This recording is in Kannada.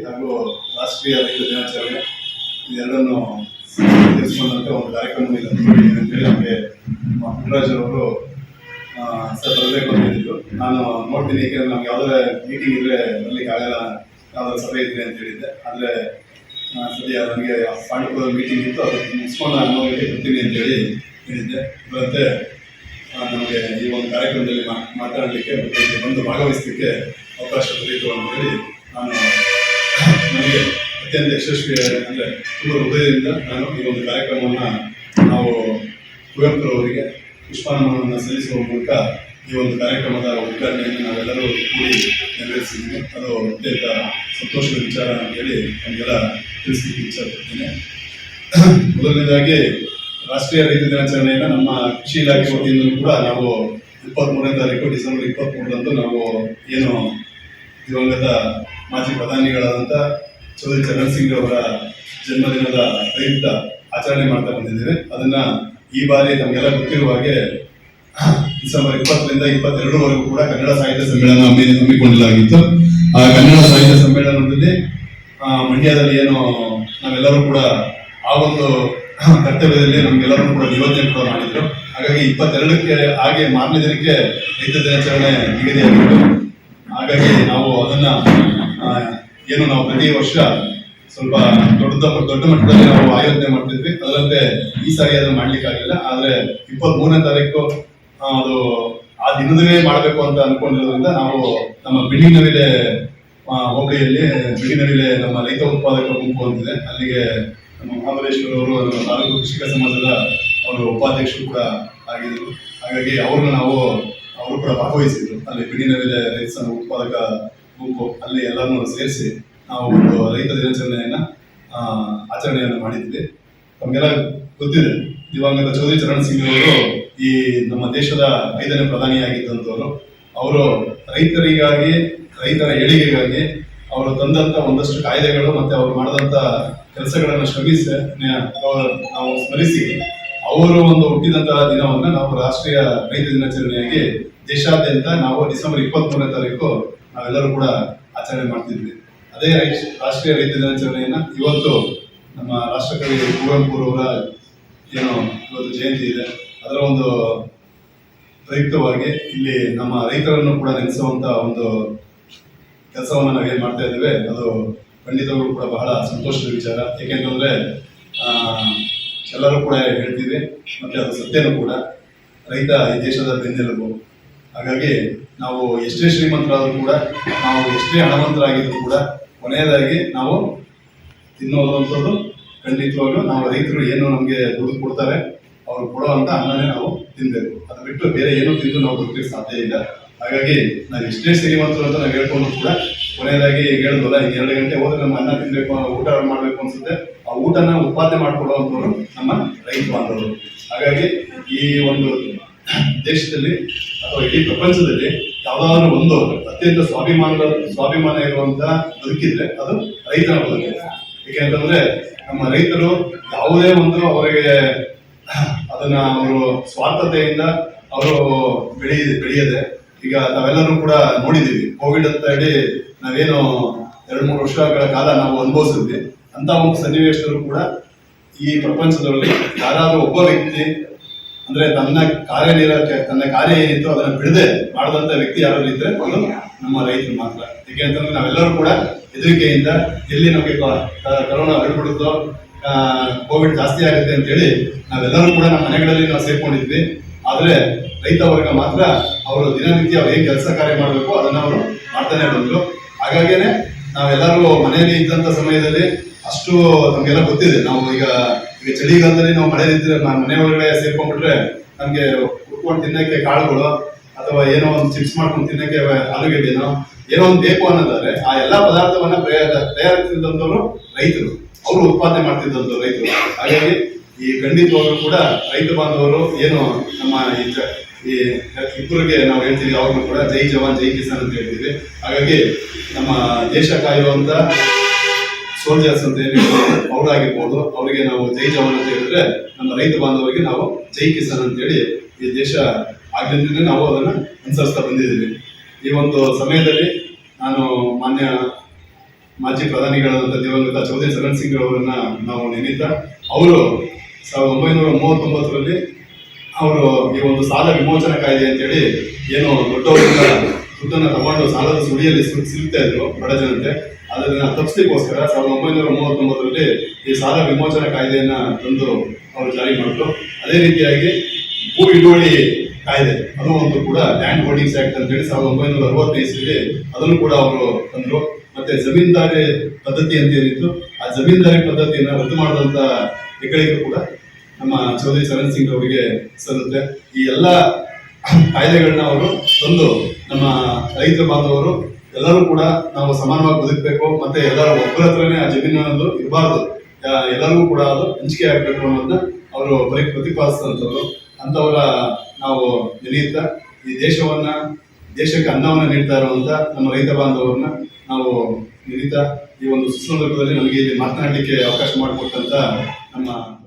ಹಾಗೂ ರಾಷ್ಟ್ರೀಯ ರೈತ ದಿನಾಚರಣೆ ಇದೆರಡನ್ನು ತಿಳಿಸ್ಕೊಂಡಂತೆ ಒಂದು ಕಾರ್ಯಕ್ರಮ ಇದೆ ಅಂತೇಳಿ ನಮಗೆ ಪುಟ್ಟರಾಜ್ ಅವರು ಸರ್ ಬರಬೇಕು ನಾನು ನೋಡ್ತೀನಿ ಏಕೆಂದ್ರೆ ನಮ್ಗೆ ಯಾವುದೇ ಮೀಟಿಂಗ್ ಇದ್ರೆ ಬರ್ಲಿಕ್ಕೆ ಆಗಲ್ಲ, ಯಾವ್ದಾದ್ರು ಸಭೆ ಇದ್ರೆ ಅಂತ ಹೇಳಿದ್ದೆ. ಆದರೆ ಸದ್ಯ ನನಗೆ ಪಾಂಡಿಪುರ ಮೀಟಿಂಗ್ ಇತ್ತು, ಅದು ಮುಗಿಸ್ಕೊಂಡು ನಾನು ಹೋಗಿ ಬರ್ತೀನಿ ಅಂತ ಹೇಳಿ ಹೇಳಿದ್ದೆ. ಮತ್ತೆ ನಮಗೆ ಈ ಒಂದು ಕಾರ್ಯಕ್ರಮದಲ್ಲಿ ಮಾತಾಡಲಿಕ್ಕೆ ಬಂದು ಭಾಗವಹಿಸಲಿಕ್ಕೆ ಅವಕಾಶ ದೊರೆಯಿತು ಅಂತೇಳಿ ನಾನು ನನಗೆ ಅತ್ಯಂತ ಯಶಸ್ವಿ ಅಂದರೆ ತುಂಬ ಹೃದಯದಿಂದ ನಾನು ಈ ಒಂದು ಕಾರ್ಯಕ್ರಮವನ್ನು ನಾವು ಕುವೆಂಪುರವರಿಗೆ ಪುಷ್ಪಾನಮನವನ್ನು ಸಲ್ಲಿಸುವ ಮೂಲಕ ಈ ಒಂದು ಕಾರ್ಯಕ್ರಮದ ಉದ್ಘಾಟನೆಯನ್ನು ನಾವೆಲ್ಲರೂ ಕೂಡಿ ನೆರವೇರಿಸಿದ್ದೀವಿ ಅದು ಅತ್ಯಂತ ಸಂತೋಷದ ವಿಚಾರ ಅಂತೇಳಿ ನಮಗೆಲ್ಲ ತಿಳಿಸ್ಲಿಕ್ಕೆ ಇಚ್ಛಪಡ್ತೀನಿ. ಮೊದಲನೇದಾಗಿ ರಾಷ್ಟ್ರೀಯ ರೈತ ದಿನಾಚರಣೆಯನ್ನು ನಮ್ಮ ಕೃಷಿ ಇಲಾಖೆ ವತಿಯಿಂದ ಕೂಡ ನಾವು ಇಪ್ಪತ್ತ್ಮೂರನೇ ತಾರೀಕು ಡಿಸೆಂಬರ್ ಇಪ್ಪತ್ತ್ಮೂರರಂದು ನಾವು ಏನು ದಿವಂಗತ ಮಾಜಿ ಪ್ರಧಾನಿಗಳಾದಂಥ ಚೌಧರಿ ಚರಣ್ ಸಿಂಗ್ ಅವರ ಜನ್ಮದಿನದ ಪ್ರಯುಕ್ತ ಆಚರಣೆ ಮಾಡ್ತಾ ಬಂದಿದ್ದೇವೆ. ಅದನ್ನ ಈ ಬಾರಿ ನಮಗೆಲ್ಲ ಗೊತ್ತಿರುವ ಹಾಗೆ ಡಿಸೆಂಬರ್ ಇಪ್ಪತ್ತರಿಂದ ಇಪ್ಪತ್ತೆರಡರವರೆಗೂ ಕೂಡ ಕನ್ನಡ ಸಾಹಿತ್ಯ ಸಮ್ಮೇಳನ ಹಮ್ಮಿ ಆ ಕನ್ನಡ ಸಾಹಿತ್ಯ ಸಮ್ಮೇಳನದಲ್ಲಿ ಮಂಡ್ಯದಲ್ಲಿ ಏನು ನಾವೆಲ್ಲರೂ ಕೂಡ ಆ ಒಂದು ಕರ್ತವ್ಯದಲ್ಲಿ ನಮ್ಗೆಲ್ಲರೂ ಕೂಡ ನಿಯೋಜನೆ ಕೂಡ ಮಾಡಿದ್ರು. ಹಾಗಾಗಿ ಇಪ್ಪತ್ತೆರಡಕ್ಕೆ ಹಾಗೆ ಮಾರನೇ ದಿನಕ್ಕೆ ರೈತ ದಿನಾಚರಣೆ ನಿಗದಿಯಾಗಿತ್ತು. ಹಾಗಾಗಿ ನಾವು ಅದನ್ನ ಏನು ನಾವು ಪ್ರತಿ ವರ್ಷ ಸ್ವಲ್ಪ ದೊಡ್ಡ ದೊಡ್ಡ ಮಟ್ಟದಲ್ಲಿ ನಾವು ಆಯೋಜನೆ ಮಾಡ್ತಿದ್ವಿ. ಅದರಂತೆ ಈ ಸಾರಿ ಅದನ್ನ ಮಾಡ್ಲಿಕ್ಕೆ ಆಗಲಿಲ್ಲ ಆದ್ರೆ ಇಪ್ಪತ್ತ್ ಮೂರನೇ ತಾರೀಕು ಅದು ಆ ದಿನದವೇ ಮಾಡಬೇಕು ಅಂತ ಅನ್ಕೊಂಡಿರೋದ್ರಿಂದ ನಾವು ನಮ್ಮ ಬಿಲ್ಡಿಂಗ್ ನವಿಲೆ ಹೋಬಳಿಯಲ್ಲಿ ಬಿಳಿನವಿಲೆ ನಮ್ಮ ರೈತ ಉತ್ಪಾದಕ ಗುಂಪು ಅಂತಿದೆ. ಅಲ್ಲಿಗೆ ನಮ್ಮ ಮಹಾಬಲೇಶ್ವರ ಅವರು ನಮ್ಮ ತಾಲೂಕು ಕೃಷಿಕ ಸಮಾಜದ ಅವರು ಉಪಾಧ್ಯಕ್ಷರು ಕೂಡ ಆಗಿದ್ರು. ಹಾಗಾಗಿ ಅವ್ರನ್ನ ನಾವು, ಅವರು ಕೂಡ ಭಾಗವಹಿಸಿದ್ರು. ಅಲ್ಲಿ ಬಿಡಿನವಿಲೆ ರೈತ ಸಂಘ ಉತ್ಪಾದಕ ಗುಂಪು ಅಲ್ಲಿ ಎಲ್ಲರನ್ನೂ ಸೇರಿಸಿ ನಾವು ಒಂದು ರೈತ ದಿನಾಚರಣೆಯನ್ನು ಆಚರಣೆಯನ್ನು ಮಾಡಿದ್ವಿ. ತಮಗೆಲ್ಲ ಗೊತ್ತಿದೆ, ದಿವಂಗತ ಚೌಧರಿ ಚರಣ್ ಸಿಂಗ್ ಅವರು ಈ ನಮ್ಮ ದೇಶದ ಐದನೇ ಪ್ರಧಾನಿಯಾಗಿದ್ದಂಥವರು ಅವರು ರೈತರಿಗಾಗಿ, ರೈತರ ಏಳಿಗೆಗಾಗಿ ಅವರು ತಂದಂತ ಒಂದಷ್ಟು ಕಾಯ್ದೆಗಳು ಮತ್ತೆ ಅವರು ಮಾಡಿದಂತ ಕೆಲಸಗಳನ್ನು ಶ್ರಮಿಸಿ ನಾವು ಸ್ಮರಿಸಿ, ಅವರು ಒಂದು ಹುಟ್ಟಿದಂತಹ ದಿನವನ್ನ ನಾವು ರಾಷ್ಟ್ರೀಯ ರೈತ ದಿನಾಚರಣೆಯಾಗಿ ದೇಶಾದ್ಯಂತ ನಾವು ಡಿಸೆಂಬರ್ ಇಪ್ಪತ್ತ್ ಮೂರನೇ ತಾರೀಕು ನಾವೆಲ್ಲರೂ ಕೂಡ ಆಚರಣೆ ಮಾಡ್ತಿದ್ವಿ. ಅದೇ ರಾಷ್ಟ್ರೀಯ ರೈತ ದಿನಾಚರಣೆಯನ್ನ ಇವತ್ತು ನಮ್ಮ ರಾಷ್ಟ್ರಕವಿ ಕುವೆಂಪುರವರ ಏನು ಇವತ್ತು ಜಯಂತಿ ಇದೆ. ಅದರ ಒಂದು ಪ್ರಯುಕ್ತವಾಗಿ ಇಲ್ಲಿ ನಮ್ಮ ರೈತರನ್ನು ಕೂಡ ನೆನೆಸುವಂತ ಒಂದು ಕೆಲಸವನ್ನು ನಾವೇನ್ ಮಾಡ್ತಾ ಇದ್ದೇವೆ, ಅದು ಖಂಡಿತವಾಗ್ಲೂ ಕೂಡ ಬಹಳ ಸಂತೋಷದ ವಿಚಾರ. ಏಕೆಂತಂದ್ರೆ ಎಲ್ಲರೂ ಕೂಡ ಹೇಳ್ತೀವಿ ಮತ್ತೆ ಅದು ಸತ್ಯನೂ ಕೂಡ. ರೈತ ಈ ದೇಶದ ಬೆನ್ನೆಲುಬು. ಹಾಗಾಗಿ ನಾವು ಎಷ್ಟೇ ಶ್ರೀಮಂತರಾದರೂ ಕೂಡ, ನಾವು ಎಷ್ಟೇ ಹಣವಂತರಾಗಿದ್ರು ಕೂಡ, ಕೊನೆಯದಾಗಿ ನಾವು ತಿನ್ನೋದು ಅಂಥದ್ದು ಖಂಡಿತವಾಗ್ಲೂ ನಾವು ರೈತರು ಏನು ನಮಗೆ ದುಡ್ಡು ಕೊಡ್ತಾರೆ, ಅವ್ರು ಅಂತ ಅನ್ನನೇ ನಾವು ತಿನ್ನಬೇಕು ಅದು ಬಿಟ್ಟು ಬೇರೆ ಏನು ತಿಂದು ನಾವು ಬದುಕಲಿಕ್ಕೆ ಸಾಧ್ಯ ಇಲ್ಲ. ಹಾಗಾಗಿ ನಾವು ಎಷ್ಟೇ ಶ್ರೀಮಂತರು ಅಂತ ನಾವು ಹೇಳ್ಕೊಂಡು ಕೂಡ, ಕೊನೆಯದಾಗಿ ಹೇಳಿದ್ವಲ್ಲ ಈಗ ಎರಡು ಗಂಟೆ ಹೋದ್ರೆ ನಮ್ಮ ಅನ್ನ ತಿನ್ನಬೇಕು ಊಟ ಮಾಡಬೇಕು ಅನ್ಸುತ್ತೆ. ಆ ಊಟನ ಉತ್ಪಾದನೆ ಮಾಡ್ಕೊಡುವಂಥವ್ರು ನಮ್ಮ ರೈತ ಬಾಂಧವರು. ಹಾಗಾಗಿ ಈ ಒಂದು ದೇಶದಲ್ಲಿ ಅಥವಾ ಇಡೀ ಪ್ರಪಂಚದಲ್ಲಿ ಯಾವ್ದಾದ್ರು ಒಂದು ಅತ್ಯಂತ ಸ್ವಾಭಿಮಾನ ಸ್ವಾಭಿಮಾನ ಇರುವಂತ ಬದುಕಿದ್ರೆ ಅದು ರೈತನ ಬದುಕು. ಏಕೆಂತಂದ್ರೆ ನಮ್ಮ ರೈತರು ಯಾವುದೇ ಒಂದು ಅವರಿಗೆ ಅದನ್ನ ಅವರು ಸ್ವಾರ್ಥತೆಯಿಂದ ಅವರು ಬೆಳಿ ಬೆಳೆಯದೆ, ಈಗ ನಾವೆಲ್ಲರೂ ಕೂಡ ನೋಡಿದೀವಿ ಕೋವಿಡ್ ಅಂತ ಹೇಳಿ ನಾವೇನು ಎರಡು ಮೂರು ವರ್ಷಗಳ ಕಾಲ ನಾವು ಅನುಭವಿಸಿದ್ವಿ. ಅಂತ ಒಂದು ಸನ್ನಿವೇಶದಲ್ಲೂ ಕೂಡ ಈ ಪ್ರಪಂಚದಲ್ಲಿ ಯಾರಾದ್ರೂ ಒಬ್ಬ ವ್ಯಕ್ತಿ ಅಂದ್ರೆ ತನ್ನ ಕಾರ್ಯನಿರಕ್ಕೆ ತನ್ನ ಕಾರ್ಯ ಏನಿತ್ತು ಅದನ್ನ ಬಿಡದೆ ಮಾಡದಂತ ವ್ಯಕ್ತಿ ಯಾರಾದ್ರು ಇದ್ರೆ ಅದು ನಮ್ಮ ರೈತರು ಮಾತ್ರ. ಯಾಕೆ ಅಂತಂದ್ರೆ ನಾವೆಲ್ಲರೂ ಕೂಡ ಹೆದರಿಕೆಯಿಂದ ಎಲ್ಲಿ ನಮಗೆ ಕರೋನಾ ಹರಡ್ಬಿಡುತ್ತೋ ಕೋವಿಡ್ ಜಾಸ್ತಿ ಆಗುತ್ತೆ ಅಂತ ಹೇಳಿ ನಾವೆಲ್ಲರೂ ಕೂಡ ನಮ್ಮ ಮನೆಗಳಲ್ಲಿ ನಾವು ಸೇರ್ಕೊಂಡಿದ್ವಿ. ಆದ್ರೆ ರೈತ ವರ್ಗ ಮಾತ್ರ ಅವರು ದಿನನಿತ್ಯ ಅವ್ರು ಏನ್ ಕೆಲಸ ಕಾರ್ಯ ಮಾಡಬೇಕು ಅದನ್ನ ಅವರು ಮಾಡ್ತಾನೆ ಬಂದ್ರು. ಹಾಗಾಗೇನೆ ನಾವೆಲ್ಲರೂ ಮನೆಯಲ್ಲಿ ಇದ್ದಂತ ಸಮಯದಲ್ಲಿ ಅಷ್ಟು ನಮ್ಗೆಲ್ಲ ಗೊತ್ತಿದೆ. ನಾವು ಈಗ ಈಗ ಚಳಿಗಾಲದಲ್ಲಿ ನಾವು ಮಳೆ ಇದ್ರೆ ಮನೆ ಒಳಗಡೆ ಸೇರ್ಕೊಂಡ್ಬಿಟ್ರೆ ನಮ್ಗೆ ಉಟ್ಕೊಂಡು ತಿನ್ನಕ್ಕೆ ಕಾಳುಗಳು ಅಥವಾ ಏನೋ ಒಂದು ಚಿಪ್ಸ್ ಮಾಡ್ಕೊಂಡು ತಿನ್ನಕ್ಕೆ ಆಲೂಗೆಡ್ಡೆನೋ ಏನೋ ಒಂದು ಬೇಕು ಅನ್ನೋದಾದ್ರೆ ಆ ಎಲ್ಲ ಪದಾರ್ಥವನ್ನ ತಯಾರಿಸಿದಂಥವ್ರು ರೈತರು. ಅವರು ಉತ್ಪಾದನೆ ಮಾಡ್ತಿದ್ದಂಥವ್ರು ರೈತರು. ಹಾಗಾಗಿ ಈ ಖಂಡಿತವಾಗ್ಲೂ ಕೂಡ ರೈತ ಬಾಂಧವರು ಏನು ನಮ್ಮ ಈ ಇಬ್ಬರಿಗೆ ನಾವು ಹೇಳ್ತೀವಿ, ಅವ್ರನ್ನೂ ಕೂಡ ಜೈ ಜವಾನ್, ಜೈ ಕಿಸಾನ್ ಅಂತ ಹೇಳ್ತೀವಿ. ಹಾಗಾಗಿ ನಮ್ಮ ದೇಶ ಕಾಯುವಂತ ಸೋಲ್ಜರ್ಸ್ ಅಂತ ಹೇಳಿ ಅವರಾಗಿರ್ಬೋದು ಅವರಿಗೆ ನಾವು ಜೈ ಜವಾನ್ ಅಂತ ಹೇಳಿದ್ರೆ ನಮ್ಮ ರೈತ ಬಾಂಧವರಿಗೆ ನಾವು ಜೈ ಕಿಸಾನ್ ಅಂತ ಹೇಳಿ ಈ ದೇಶ ಆಗ್ಲಿಂದಲೇ ನಾವು ಅದನ್ನ ಅನುಸರಿಸ್ತಾ ಬಂದಿದ್ದೀವಿ. ಈ ಒಂದು ಸಮಯದಲ್ಲಿ ನಾನು ಮಾನ್ಯ ಮಾಜಿ ಪ್ರಧಾನಿಗಳಾದಂಥ ದಿವಂಗತ ಚೌಧರಿ ಚರಣ್ ಸಿಂಗ್ ಅವರನ್ನ ನಾವು ನೆನೀತಾ, ಅವರು ಸಾವಿರದ ಒಂಬೈನೂರ ಮೂವತ್ತೊಂಬತ್ತರಲ್ಲಿ ಅವರು ಈ ಒಂದು ಸಾಲ ವಿಮೋಚನಾ ಕಾಯ್ದೆ ಅಂತೇಳಿ ಏನು ದೊಡ್ಡವರಿಂದ ದುಡ್ಡನ್ನು ತಗೊಂಡು ಸಾಲದ ಸುಳಿಯಲ್ಲಿ ಸಿಗ್ತಾ ಇದ್ರು ಬಡ ಜನತೆ. ಅದನ್ನ ತಪ್ಪಿಸ್ಲಿಕ್ಕೋಸ್ಕರ ಸಾವಿರದ ಒಂಬೈನೂರ ಮೂವತ್ತೊಂಬತ್ತರಲ್ಲಿ ಈ ಸಾಲ ವಿಮೋಚನಾ ಕಾಯ್ದೆಯನ್ನ ತಂದು ಅವರು ಜಾರಿ ಮಾಡಿದ್ರು. ಅದೇ ರೀತಿಯಾಗಿ ಭೂ ಹಿಡುವಳಿ ಕಾಯ್ದೆ, ಅದು ಒಂದು ಕೂಡ ಲ್ಯಾಂಡ್ ಹೋಲ್ಡಿಂಗ್ಸ್ ಆಕ್ಟ್ ಅಂತ ಹೇಳಿ ಸಾವಿರದ ಒಂಬೈನೂರ ಅರವತ್ತೈದು ಇಸ್ವಿಲಿ ಅದನ್ನು ಕೂಡ ಅವರು ತಂದರು. ಮತ್ತೆ ಜಮೀನ್ದಾರಿ ಪದ್ಧತಿ ಅಂತ ಏನಿತ್ತು, ಆ ಜಮೀನ್ದಾರಿ ಪದ್ಧತಿಯನ್ನು ರದ್ದು ಮಾಡಿದಂಥ ಹೆಗ್ಗಳಿಗೂ ಕೂಡ ನಮ್ಮ ಚೌಧರಿ ಚರಣ್ ಸಿಂಗ್ ಅವರಿಗೆ ಸಲ್ಲುತ್ತೆ. ಈ ಎಲ್ಲ ಕಾಯ್ದೆಗಳನ್ನ ಅವರು ತಂದು ನಮ್ಮ ರೈತ ಬಾಂಧವರು ಎಲ್ಲರೂ ಕೂಡ ನಾವು ಸಮಾನವಾಗಿ ಬದುಕಬೇಕು. ಮತ್ತೆ ಎಲ್ಲರೂ ಒಬ್ಬರ ಹತ್ರನೇ ಆ ಜಮೀನು ಅನ್ನೋದು ಇರಬಾರ್ದು. ಎಲ್ಲರಿಗೂ ಕೂಡ ಅದು ಹಂಚಿಕೆ ಆಗಬೇಕು ಅನ್ನೋದನ್ನ ಅವರು ಬರೀ ಪ್ರತಿಪಾದಿಸಿದಂಥವ್ರು ಅಂಥವರ ನಾವು ನೆನೆಯುತ್ತಾ ಈ ದೇಶವನ್ನ, ದೇಶಕ್ಕೆ ಅನ್ನವನ್ನು ನೀಡ್ತಾ ಇರುವಂತ ನಮ್ಮ ರೈತ ಬಾಂಧವರನ್ನ ನಾವು ನೆನೀತಾ ಈ ಒಂದು ಸುಸಂದರ್ಭದಲ್ಲಿ ನಮಗೆ ಇಲ್ಲಿ ಮಾತನಾಡಲಿಕ್ಕೆ ಅವಕಾಶ ಮಾಡಿಕೊಟ್ಟಂತ ನಮ್ಮ